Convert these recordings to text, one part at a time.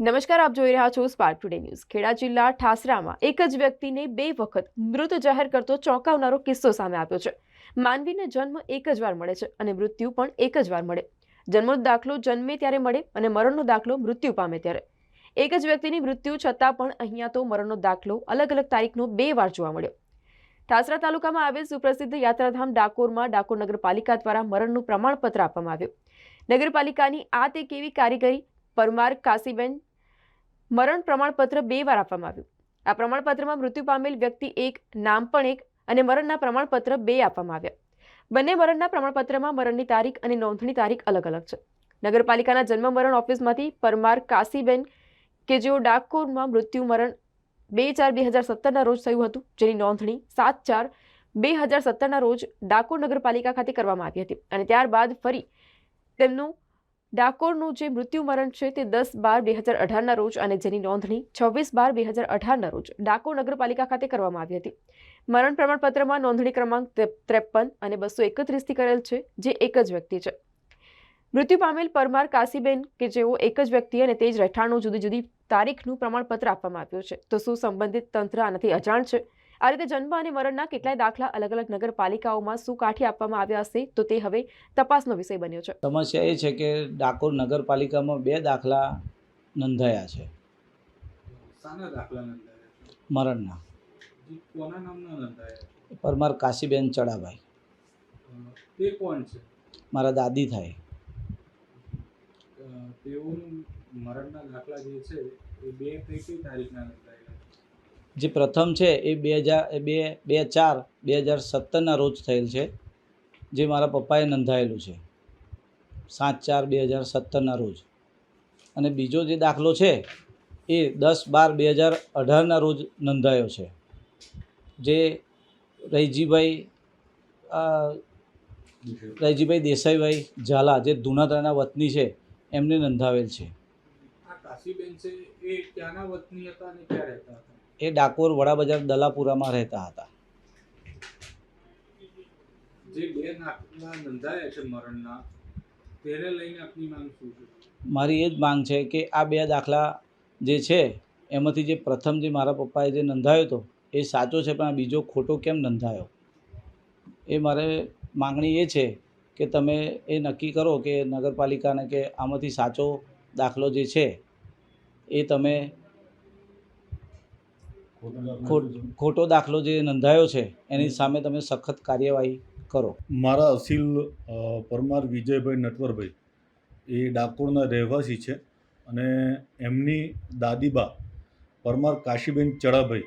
નમસ્કાર, આપ જોઈ રહ્યા છો સ્પાર્ક ટુડે ન્યૂઝ ખેડા જિલ્લા ઠાસરામાં એક જ વ્યક્તિને બે વખત મૃત જાહેર કરતો ચોંકાવનારો કિસ્સો સામે આવ્યો છે. માનવીને જન્મ એક જ વાર મળે છે અને મૃત્યુ પણ એક જ વાર મળે. જન્મનો દાખલો જન્મે ત્યારે મળે અને મરણનો દાખલો મૃત્યુ પામે ત્યારે. એક જ વ્યક્તિની મૃત્યુ છતાં પણ અહીંયા તો મરણનો દાખલો અલગ અલગ તારીખનો બે વાર જોવા મળ્યો. ઠાસરા તાલુકામાં આવેલ સુપ્રસિદ્ધ યાત્રાધામ ડાકોરમાં ડાકોર નગરપાલિકા દ્વારા મરણનું પ્રમાણપત્ર આપવામાં આવ્યું. નગરપાલિકાની આ તે કેવી કારીગરી? પરમાર કાશીબેન મરણ પ્રમાણપત્ર બે વાર આપવામાં આવ્યું. આ પ્રમાણપત્રમાં મૃત્યુ પામેલ વ્યક્તિ એક, નામ પણ એક અને મરણના પ્રમાણપત્ર બે આપવામાં આવ્યા. બંને મરણના પ્રમાણપત્રમાં મરણની તારીખ અને નોંધણી તારીખ અલગ અલગ છે. નગરપાલિકાના જન્મ મરણ ઓફિસમાંથી પરમાર કાશીબેન કે જેઓ ડાકોરમાં મૃત્યુ મરણ બે ચાર બે હજાર સત્તરના રોજ થયું હતું, જેની નોંધણી સાત ચાર બે હજાર સત્તરના રોજ ડાકોર નગરપાલિકા ખાતે કરવામાં આવી હતી અને ત્યારબાદ ફરી તેમનું ડાકોરનું જે મૃત્યુ મરણ છે તે દસ બાર બે હજાર અઢારના રોજ અને જેની નોંધણી છવ્વીસ બાર બે હજાર અઢારના રોજ ડાકોર નગરપાલિકા ખાતે કરવામાં આવી હતી. મરણ પ્રમાણપત્રમાં નોંધણી ક્રમાંક ત્રે- ત્રેપન અને બસો એકત્રીસથી કરેલ છે, જે એક જ વ્યક્તિ છે. મૃત્યુ પામેલ પરમાર કાશીબેન, કે જેઓ એક જ વ્યક્તિ અને તે જ રહેઠાણનું જુદી જુદી તારીખનું પ્રમાણપત્ર આપવામાં આવ્યું છે. તો શું સંબંધિત તંત્ર આનાથી અજાણ છે? આ રીતે જન્મ અને મરણના કેટલાય દાખલા અલગ અલગ નગરપાલિકાઓમાં શું કાઠી આપવામાં આવ્યા હશે તો તે હવે તપાસનો વિષય બન્યો છે સમસ્યા એ છે કે ડાકોર નગરપાલિકામાં બે દાખલા નોંધાયા છે શાના દાખલા નોંધાયા છે? મરણના જી, કોના નામના નોંધાયા છે? પરમાર કાશીબેન ચડાભાઈ તે કોણ છે મારા દાદી થાય તેઓનું મરણના દાખલા જે છે એ બે કઈ કઈ તારીખના? જે પ્રથમ છે એ બે હજાર બે બે ચાર, બે હજાર સત્તરના રોજ થયેલ છે, જે મારા પપ્પાએ નોંધાયેલું છે. સાત ચાર બે હજાર સત્તરના રોજ. અને બીજો જે દાખલો છે એ દસ બાર બે હજાર અઢારના રોજ નોંધાયો છે. જે રૈજીભાઈ રૈજીભાઈ દેસાઈભાઈ ઝાલા, જે ધુનાતરાના વતની છે, એમને નોંધાવેલ છે. કાશીબેન છે એ ક્યાંના વતની હતા અને ક્યાં રહેતા હતા? એ ડાકોર વડાબજાર દલાપુરામાં રહેતા હતા. જે બે નોંધાયા છે મરણના તેને લઈને આપની માંગ શું છે? મારી એ જ માંગ છે કે આ બે દાખલા જે છે એમાંથી જે પ્રથમ જે મારા પપ્પાએ જે નોંધાયો હતો એ સાચો છે પણ આ બીજો ખોટો કેમ નોંધાયો? એ મારે માંગણી એ છે કે તમે એ નક્કી કરો કે નગરપાલિકાને કે આમાંથી સાચો દાખલો જે છે એ તમે ખોટ- દાખલો જે નોંધાયો છે, એની સામે તમે સખત કાર્યવાહી કરો. મારા અસીલ પરમાર વિજયભાઈ નટવરભાઈ, એ ડાકોરના રહેવાસી છે અને એમની દાદીબા પરમાર કાશીબેન ચડાભાઈ,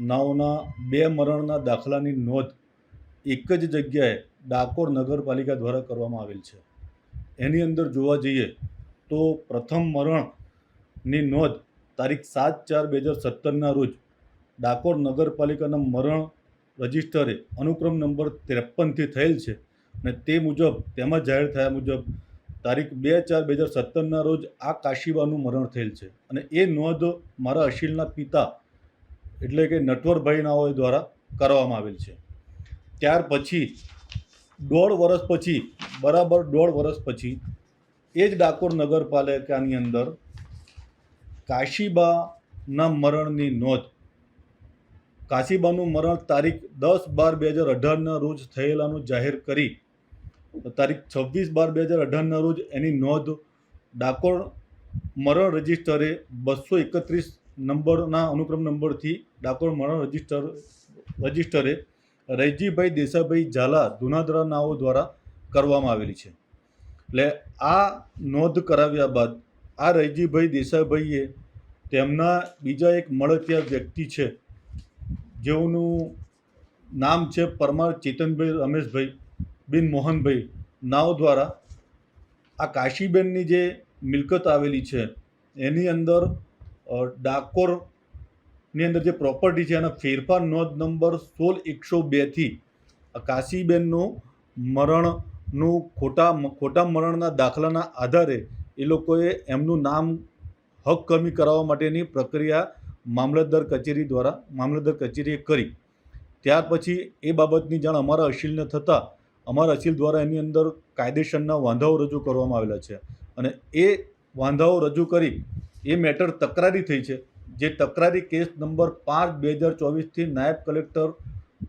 નાઓના બે મરણના દાખલાની નોંધ એક જ જગ્યાએ ડાકોર નગરપાલિકા દ્વારા કરવામાં આવેલ છે. એની અંદર જોવા જઈએ તો પ્રથમ મરણની નોંધ તારીખ સાત ચાર બે હજાર સત્તરના રોજ ડાકોર નગરપાલિકાના મરણ રજિસ્ટરે અનુક્રમ નંબર ત્રેપનથી થયેલ છે અને તે મુજબ, તેમાં જાહેર થયા મુજબ, તારીખ બે ચાર બે હજાર સત્તરના રોજ આ કાશીબાનું મરણ થયેલ છે. અને એ નોંધ મારા અશીલના પિતા એટલે કે નટવરભાઈ નાઓ દ્વારા કરવામાં આવેલ છે. ત્યાર પછી, દોઢ વર્ષ પછી, બરાબર દોઢ વર્ષ પછી, એ જ ડાકોર નગરપાલિકાની અંદર કાશીબાના મરણની નોંધ કાશીબાનું મરણ તારીખ દસ બાર બે હજાર અઢારના રોજ થયેલાનું જાહેર કરી. તારીખ છવ્વીસ બાર બે હજાર અઢારના રોજ એની નોંધ ડાકોર મરણ રજિસ્ટરે બસો એકત્રીસ નંબરના અનુક્રમ નંબરથી ડાકોર મરણ રજિસ્ટર રજિસ્ટરે રૈજીભાઈ દેસાભાઈ ઝાલા ધુનાદરા નાઓ દ્વારા કરવામાં આવેલી છે. એટલે આ નોંધ કરાવ્યા બાદ આ રૈજીભાઈ દેસાભાઈએ તેમના બીજા એક મળતિયા વ્યક્તિ છે જેઓનું નામ છે પરમાર ચેતનભાઈ રમેશભાઈ બિન મોહનભાઈ નાવ દ્વારા આ કાશીબેનની જે મિલકત આવેલી છે, એની અંદર ડાકોરની અંદર જે પ્રોપર્ટી છે, એના ફેરફાર નોંધ નંબર સોળ એકસો બેથી કાશીબેનનું મરણનું ખોટા ખોટા મરણના દાખલાના આધારે એ લોકોએ એમનું નામ હક કમી કરાવવા માટેની પ્રક્રિયા મામલતદાર કચેરી દ્વારા મામલતદાર કચેરીએ કરી. ત્યાર પછી એ બાબતની જાણ અમારા અશીલને થતાં અમારા અશીલ દ્વારા એની અંદર કાયદેસરના વાંધાઓ રજૂ કરવામાં આવેલા છે. અને એ વાંધાઓ રજૂ કરી એ મેટર તકરારી થઈ છે. જે તકરારી કેસ નંબર પાંચ બે હજાર ચોવીસથી નાયબ કલેક્ટર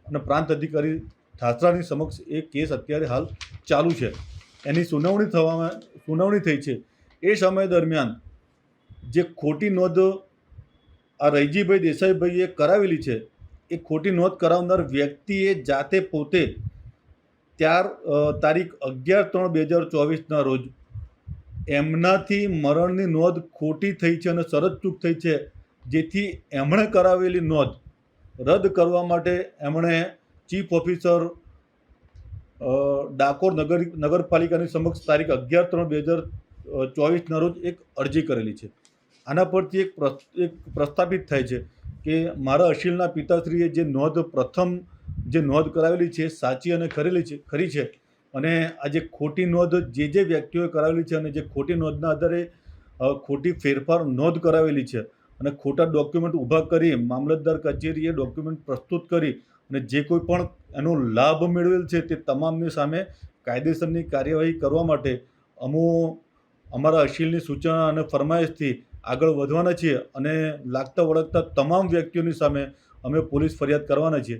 અને પ્રાંત અધિકારી ઠાસરાની સમક્ષ એ કેસ અત્યારે હાલ ચાલુ છે. એની સુનાવણી થવામાં સુનાવણી થઈ છે. એ સમય દરમિયાન જે ખોટી નોંધ આ રૈજીભાઈ દેસાઈભાઈએ કરાવેલી છે. એ ખોટી નોંધ કરાવનાર વ્યક્તિએ જાતે પોતે ત્યાર તારીખ અગિયાર ત્રણ બે હજાર ચોવીસના રોજ એમનાથી મરણની નોંધ ખોટી થઈ છે અને શરત ચૂક થઈ છે. જેથી એમણે કરાવેલી નોંધ રદ કરવા માટે એમણે ચીફ ઓફિસર ડાકોર નગર, નગરપાલિકાની સમક્ષ તારીખ અગિયાર ત્રણ બે હજાર ચોવીસના રોજ એક અરજી કરેલી છે. આના પરથી એક એક પ્રસ્થાપિત થાય છે કે મારા અશીલના પિતાશ્રીએ જે નોંધ પ્રથમ જે નોંધ કરાવેલી છે, સાચી અને ખરેલી છે, ખરી છે, અને આ જે ખોટી નોંધ જે જે વ્યક્તિઓએ કરાવેલી છે અને જે ખોટી નોંધના આધારે ખોટી ફેરફાર નોંધ કરાવેલી છે અને ખોટા ડોક્યુમેન્ટ ઊભા કરી, મામલતદાર કચેરીએ ડોક્યુમેન્ટ પ્રસ્તુત કરી અને જે કોઈ પણ એનો લાભ મેળવેલ છે તે તમામની સામે કાયદેસરની કાર્યવાહી કરવા માટે અમો, અમારા અશીલની સૂચના અને ફરમાઈશથી આગળ વધવાના છીએ અને લાગતા વળગતા તમામ વ્યક્તિઓની સામે અમે પોલીસ ફરિયાદ કરવાના છીએ.